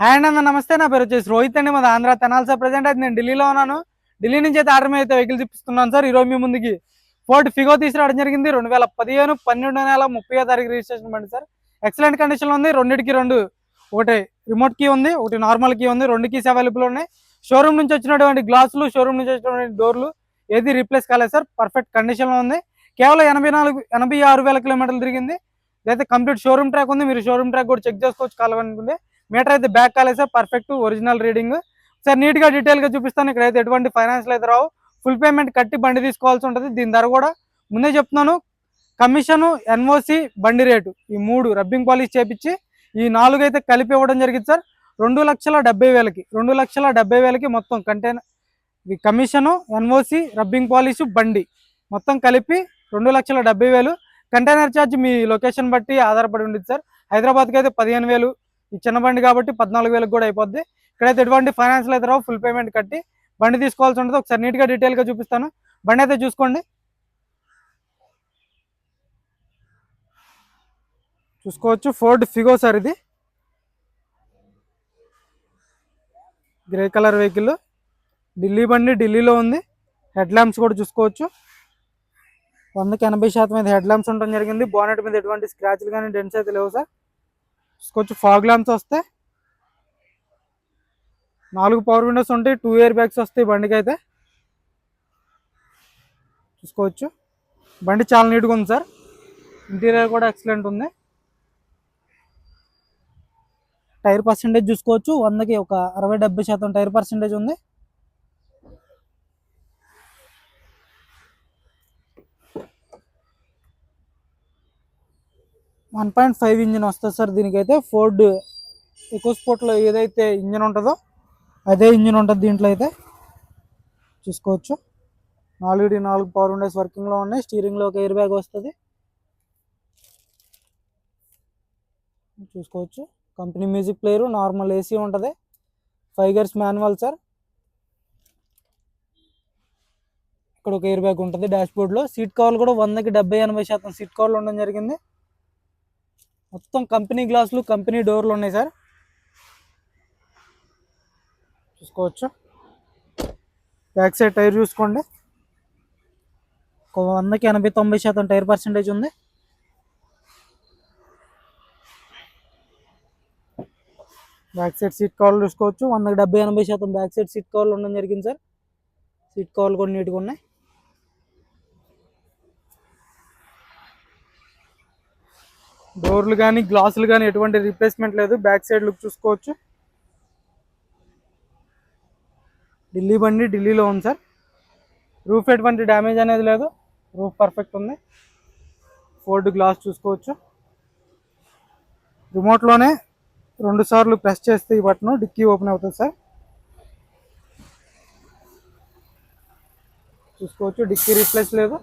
Hi అండి అందరూ నమస్తే. నా పేరు వచ్చేసి రోహిత్ అండి. మాది ఆంధ్ర తెనాలి సార్ ప్రజెంట్ అయితే నేను ఢిల్లీలో ఉన్నాను. ఢిల్లీ నుంచి అయితే ఆర్డర్ మీద అయితే వెహికల్ చూపిస్తున్నాను సార్. ఈరోజు మీ ముందుకి ఫోర్డ్ ఫిగో తీసుకురావడం జరిగింది. రెండు వేల పదిహేను పన్నెండు నెల ముప్పై తారీఖు రిజిస్ట్రేషన్ బండి సార్. ఎక్సలెంట్ కండిషన్లో ఉంది. రెండింటికి రెండు. ఒకటి రిమోట్ కీ ఉంది. ఒకటి నార్మల్ కీ ఉంది. రెండు కీస్ అవైలబుల్ ఉన్నాయి. షోరూమ్ నుంచి వచ్చినటువంటి గ్లాసులు షోరూమ్ నుంచి వచ్చినటువంటి డోర్లు ఏది రీప్లేస్ కాలేదు సార్. పర్ఫెక్ట్ కండిషన్లో ఉంది. కేవలం ఎనభై నాలుగు ఎనభై ఆరు వేల కిలోమీటర్లు తిరిగింది. అయితే కంప్లీట్ షోరూమ్ ట్రాక్ ఉంది. మీరు షోరూమ్ ట్రాక్ కూడా చెక్ చేసుకోవచ్చు కావాలనుకుంటే మీటర్ అయితే బ్యాక్ కాలేసే పర్ఫెక్ట్ ఒరిజినల్ రీడింగ్ సార్ నీట్గా డీటెయిల్గా చూపిస్తాను. ఇక్కడ అయితే ఎటువంటి ఫైనాన్స్ అయితే రావు. ఫుల్ పేమెంట్ కట్టి బండి తీసుకోవాల్సి ఉంటుంది. దీని ధర కూడా ముందే చెప్తున్నాను. కమిషన్ ఎన్ఓసి బండి రేటు. ఈ మూడు రబ్బింగ్ పాలిష్ చేపించి ఈ నాలుగు అయితే కలిపి ఇవ్వడం జరిగింది సార్. రెండు లక్షల డెబ్బై వేలకి రెండు లక్షల డెబ్బై వేలకి మొత్తం కంటైనర్ ఈ కమిషను ఎన్ఓసి రబ్బింగ్ పాలిష్ బండి మొత్తం కలిపి రెండు లక్షల డెబ్బై వేలు. కంటైనర్ ఛార్జ్ మీ లొకేషన్ బట్టి ఆధారపడి ఉంటుంది సార్. హైదరాబాద్కి అయితే పదిహేను వేలు ఈ చిన్న బండి కాబట్టి పద్నాలుగు వేలకు కూడా అయిపోద్ది. ఇక్కడైతే ఎటువంటి ఫైనాన్షియల్ అయితే రావు. ఫుల్ పేమెంట్ కట్టి బండి తీసుకోవాల్సి ఉంటుంది. ఒకసారి నీట్గా డీటెయిల్గా చూపిస్తాను. బండి అయితే చూసుకోండి. చూసుకోవచ్చు. ఫోర్డ్ ఫిగో సార్ ఇది. Grey colour vehicle. ఢిల్లీ బండి ఢిల్లీలో ఉంది. హెడ్ ల్యాంప్స్ కూడా చూసుకోవచ్చు. వందకి ఎనభై శాతం మీద హెడ్ ల్యాంప్స్ ఉండడం జరిగింది. బోనెట్ మీద ఎటువంటి స్క్రాచ్లు కానీ డెన్స్ అయితే లేవు సార్. చూసుకోవచ్చు ఫాగ్ ల్యాంప్స్ వస్తాయి నాలుగు పవర్ విండోస్ ఉంటాయి టూ ఇయర్ బ్యాగ్స్ వస్తాయి బండికి అయితే చూసుకోవచ్చు. బండి చాలా నీట్గా ఉంది సార్. ఇంటీరియర్ కూడా ఎక్సలెంట్ ఉంది. టైర్ పర్సెంటేజ్ చూసుకోవచ్చు. వందకి ఒక అరవై డెబ్బై శాతం టైర్ పర్సెంటేజ్ ఉంది. వన్ పాయింట్ ఫైవ్ ఇంజిన్ వస్తుంది సార్. దీనికైతే ఫోర్డ్ ఎక్కువ స్పోర్ట్లో ఏదైతే ఇంజిన్ ఉంటుందో అదే ఇంజిన్ ఉంటుంది దీంట్లో అయితే. చూసుకోవచ్చు. నాలుగు నాలుగు పవర్ ఉండేస్ వర్కింగ్లో ఉన్నాయి. స్టీరింగ్లో ఒక ఎయిర్ బ్యాగ్ వస్తుంది. చూసుకోవచ్చు. Company music player normal AC ఉంటుంది. Five gears manual sir. ఇక్కడ ఒక ఎయిర్ బ్యాగ్ ఉంటుంది. డాష్ బోర్డ్లో సీట్ కవర్లు కూడా వందకి డెబ్బై ఎనభై శాతం సీట్ కవర్లు ఉండడం జరిగింది. మొత్తం కంపెనీ గ్లాసులు కంపెనీ డోర్లు ఉన్నాయి సార్. చూసుకోవచ్చు? బ్యాక్ సైడ్ టైర్ చూసుకోండి. ఒక వందకి ఎనభై తొంభై శాతం టైర్ పర్సెంటేజ్ ఉంది. బ్యాక్ సైడ్ సీట్ కవర్లు చూసుకోవచ్చు. వందకి డెబ్బై ఎనభై శాతం బ్యాక్ సైడ్ సీట్ కవర్లు ఉండడం జరిగింది సార్. సీట్ కవర్లు కూడా నీట్గా ఉన్నాయి. డోర్లు కానీ గ్లాసులు కానీ ఎటువంటి రీప్లేస్మెంట్ లేదు. బ్యాక్ సైడ్ లుక్ చూసుకోవచ్చు. ఢిల్లీ బండి ఢిల్లీలో ఉంది సార్. రూఫ్ ఎటువంటి డ్యామేజ్ అనేది లేదు. రూఫ్ పర్ఫెక్ట్ ఉంది. ఫోర్డ్ గ్లాస్ చూసుకోవచ్చు. రిమోట్లోనే రెండు సార్లు ప్రెస్ చేస్తే ఈ బటన్ డిక్కీ ఓపెన్ అవుతుంది సార్. చూసుకోవచ్చు. డిక్కీ రీప్లేస్ లేదు.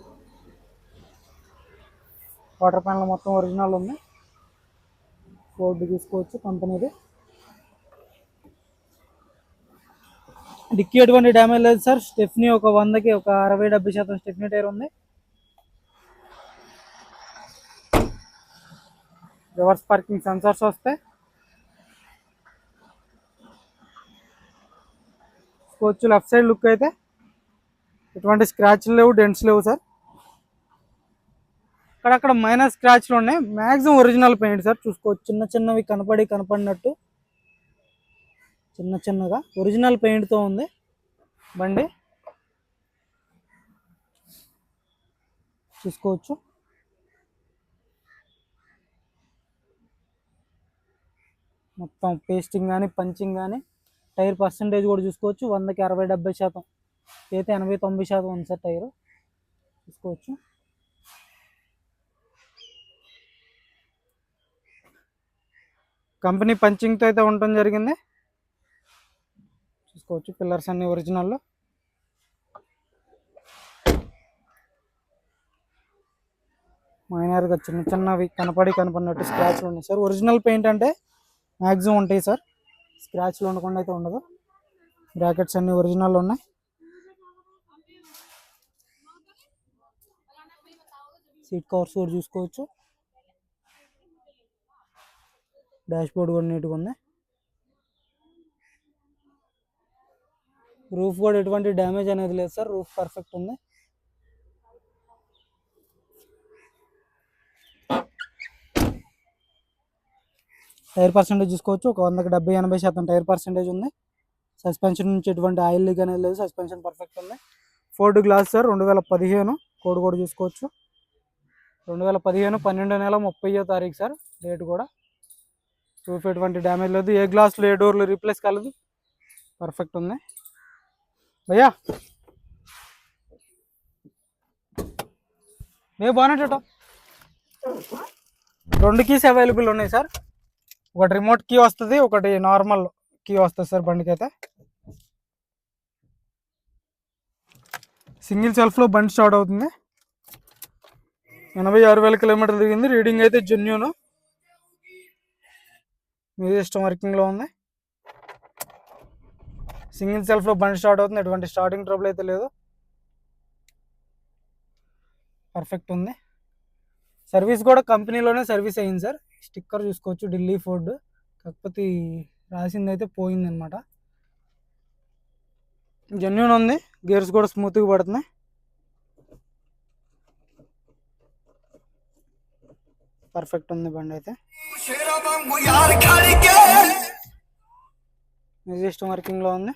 వాటర్ ప్యానల్ మొత్తం ఒరిజినల్ ఉంది. ఫోర్డ్ చూసుకోవచ్చు కంపెనీది. డిక్కీ ఎటువంటి డ్యామేజ్ లేదు సార్. స్టెఫ్నీ ఒక వందకి ఒక అరవై డెబ్బై శాతం స్టెఫ్నీ టైర్ ఉంది. రివర్స్ పార్కింగ్ సెన్సార్స్ వస్తాయి కోచ్ లెఫ్ట్ సైడ్ లుక్ అయితే ఎటువంటి స్క్రాచ్లు లేవు డెంట్స్ లేవు సార్. అక్కడక్కడ మైనస్ స్క్రాచ్లు ఉన్నాయి. Maximum original paint sir. చూసుకోవచ్చు చిన్న చిన్నవి కనపడి కనపడినట్టు. చిన్న చిన్నగా. ఒరిజినల్ పెయింట్తో ఉంది. బండి. చూసుకోవచ్చు. మొత్తం పేస్టింగ్ కానీ పంచింగ్ కానీ టైర్ పర్సంటేజ్ కూడా చూసుకోవచ్చు. వందకి అరవై డెబ్బై శాతం. అయితే ఎనభై తొంభై శాతం ఉంది సార్ టైర్. చూసుకోవచ్చు. కంపెనీ పంచింగ్తో అయితే ఉండటం జరిగింది. చూసుకోవచ్చు పిల్లర్స్ అన్ని ఒరిజినల్లో మైనర్గా చిన్న చిన్నవి కనపడి కనపడినట్టు స్క్రాచ్లు ఉన్నాయి. సార్ ఒరిజినల్ పెయింట్ అంటే మ్యాక్సిమం ఉంటాయి సార్. స్క్రాచ్లు ఉండకుండా అయితే ఉండదు. బ్రాకెట్స్ అన్ని ఒరిజినల్ ఉన్నాయి. సీట్ కవర్స్ కూడా చూసుకోవచ్చు. డాష్ బోర్డ్ కూడా నీట్గా ఉంది. రూఫ్ కూడా ఎటువంటి డ్యామేజ్ అనేది లేదు సార్. రూఫ్ పర్ఫెక్ట్ ఉంది. టైర్ పర్సెంటేజ్ చూసుకోవచ్చు. ఒక వందకి డెబ్బై ఎనభై శాతం టైర్ పర్సంటేజ్ ఉంది. సస్పెన్షన్ నుంచి ఎటువంటి ఆయిల్ లీక్ అనేది లేదు. సస్పెన్షన్ పర్ఫెక్ట్ ఉంది. ఫోర్డ్ గ్లాస్ సార్ రెండు వేల పదిహేను. కోడ్ కూడా చూసుకోవచ్చు. రెండు వేల పదిహేను పన్నెండో నెల ముప్పయో తారీఖు సార్ డేట్ కూడా. రూఫ్ ఎటువంటి డ్యామేజ్ లేదు. ఏ గ్లాసులు ఏ డోర్లు రీప్లేస్ కాలేదు. పర్ఫెక్ట్ ఉంది. భయ్యా. మే బాగున్నట్టు రెండు కీస్ అవైలబుల్ ఉన్నాయి సార్ ఒకటి రిమోట్ కీ వస్తుంది ఒకటి నార్మల్ కీ వస్తుంది సార్ బండికి అయితే సింగిల్ సెల్ఫ్లో బండి స్టార్ట్ అవుతుంది. ఎనభై ఆరు వేల కిలోమీటర్లు దిగింది రీడింగ్ అయితే జెన్యూను మీ ఇష్టం వర్కింగ్లో ఉంది. సింగిల్ సెల్ఫ్లో బండి స్టార్ట్ అవుతుంది. ఎటువంటి స్టార్టింగ్ ట్రబుల్ అయితే లేదు. పర్ఫెక్ట్ ఉంది. సర్వీస్ కూడా కంపెనీలోనే సర్వీస్ అయింది సార్. స్టిక్కర్ చూసుకోవచ్చు ఢిల్లీ ఫోర్డ్. కాకపోతే రాసింది అయితే పోయింది అనమాట జెన్యున్ ఉంది. గేర్స్ కూడా స్మూత్గా పడుతున్నాయి. పర్ఫెక్ట్ ఉంది బండి అయితే. నిర్దిష్ట వర్కింగ్లో ఉంది.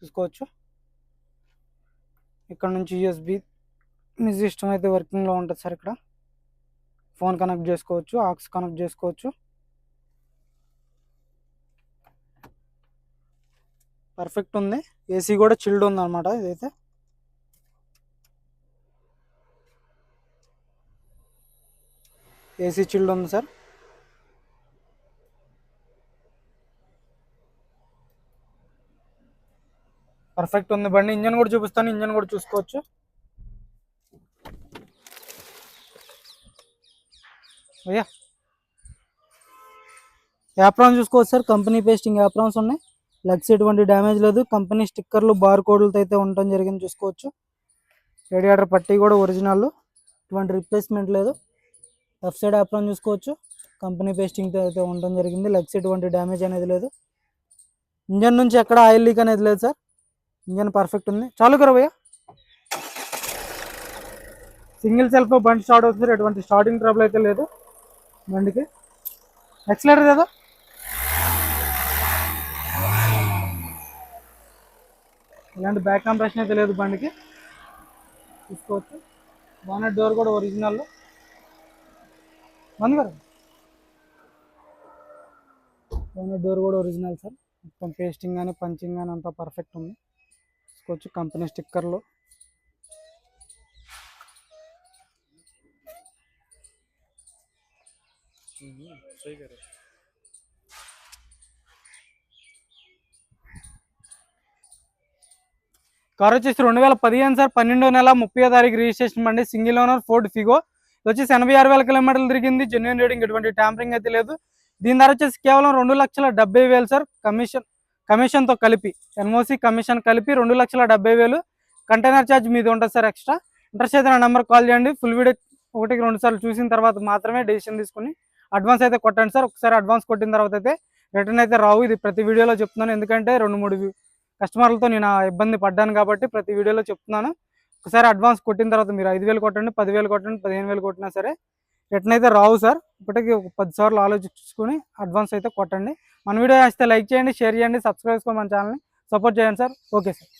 చూసుకోవచ్చు. ఇక్కడ నుంచి యూఎస్బి మ్యూజిక్ సిస్టమ్ అయితే వర్కింగ్లో ఉంటుంది సార్ ఇక్కడ. ఫోన్ కనెక్ట్ చేసుకోవచ్చు ఆక్స్ కనెక్ట్ చేసుకోవచ్చు. పర్ఫెక్ట్ ఉంది. ఏసీ కూడా చిల్డ్ ఉంది అనమాట ఇదైతే. ఏసీ చిల్డ్ ఉంది సార్. పర్ఫెక్ట్ ఉంది బండి. ఇంజన్ కూడా చూపిస్తాను. ఇంజన్ కూడా చూసుకోవచ్చు. అయ్యా. యాప్రాన్ చూసుకోవచ్చు సార్. కంపెనీ పేస్టింగ్ యాప్రాన్స్ ఉన్నాయి. లెగ్స్ ఎటువంటి డ్యామేజ్ లేదు. కంపెనీ స్టిక్కర్లు బార్ కోడ్లతో అయితే ఉండటం జరిగింది. చూసుకోవచ్చు. రేడియేటర్ పట్టీ కూడా ఒరిజినల్. ఎటువంటి రిప్లేస్మెంట్ లేదు. లెఫ్ట్ సైడ్ యాప్రాన్ చూసుకోవచ్చు. కంపెనీ పేస్టింగ్తో అయితే ఉండటం జరిగింది. లెగ్స్ ఎటువంటి డ్యామేజ్ అనేది లేదు. ఇంజన్ నుంచి ఎక్కడ ఆయిల్ లీక్ అనేది లేదు సార్. ఇంజన్ పర్ఫెక్ట్ ఉంది. చాలు కదా భయ్య. సింగిల్ సెల్ఫ్ బండి స్టార్ట్ అవుతుంది ఎటువంటి స్టార్టింగ్ ట్రబుల్ అయితే లేదు. బండికి. ఎక్సలేటర్ కదా ఇలాంటి బ్యాక్ కంప్రెషన్ అయితే లేదు బండికి. చూసుకోవచ్చు. బాగా డోర్ కూడా ఒరిజినల్లో బంద్ డోర్ కూడా ఒరిజినల్ సార్. మొత్తం పేస్టింగ్ కానీ పంచింగ్ కానీ అంతా పర్ఫెక్ట్ ఉంది. చూసుకోవచ్చు కంపెనీ స్టిక్కర్లు. కార్ వచ్చేసి రెండు వేల పదిహేను సార్. పన్నెండో నెల ముప్పై తారీఖు రిజిస్ట్రేషన్ బండి. సింగిల్ ఓనర్ ఫోర్డ్ ఫిగో వచ్చేసి ఎనభై ఆరు వేల కిలోమీటర్లు తిరిగింది. జెన్యున్ రీడింగ్ ఎటువంటి ట్యాంపరింగ్ అయితే లేదు. దీని ధర వచ్చేసి కేవలం రెండు లక్షల డెబ్బై వేలు సార్. కమిషన్ కమిషన్తో కలిపి ఎన్ఓసి కమిషన్ కలిపి రెండు లక్షల డెబ్బై వేలు కంటైనర్ ఛార్జ్ మీద ఉంటుంది సార్ ఎక్స్ట్రా ఇంట్రెస్ట్ అయితే నా నెంబర్ కాల్ చేయండి. ఫుల్ వీడియో ఒకటికి రెండు సార్లు చూసిన తర్వాత మాత్రమే డెసిషన్ తీసుకుని అడ్వాన్స్ అయితే కొట్టండి సార్. ఒకసారి అడ్వాన్స్ కొట్టిన తర్వాత అయితే రిటర్న్ అయితే రావు. ఇది ప్రతి వీడియోలో చెప్తున్నాను. ఎందుకంటే రెండు మూడు కస్టమర్లతో నేను ఇబ్బంది పడ్డాను కాబట్టి ప్రతి వీడియోలో చెప్తున్నాను. ఒకసారి అడ్వాన్స్ కొట్టిన తర్వాత మీరు ఐదు వేలు కొట్టండి పదివేలు కొట్టండి పదిహేను వేలు కొట్టినా సరే రిటర్న్ అయితే రావు సార్. ఇప్పటికి ఒక పది సార్లు ఆలోచించుకొని అడ్వాన్స్ అయితే కొట్టండి. మన వీడియో వేస్తే లైక్ చేయండి షేర్ చేయండి సబ్స్క్రైబ్ చేసుకోండి మన ఛానల్ని. సపోర్ట్ చేయండి సార్. Okay sir.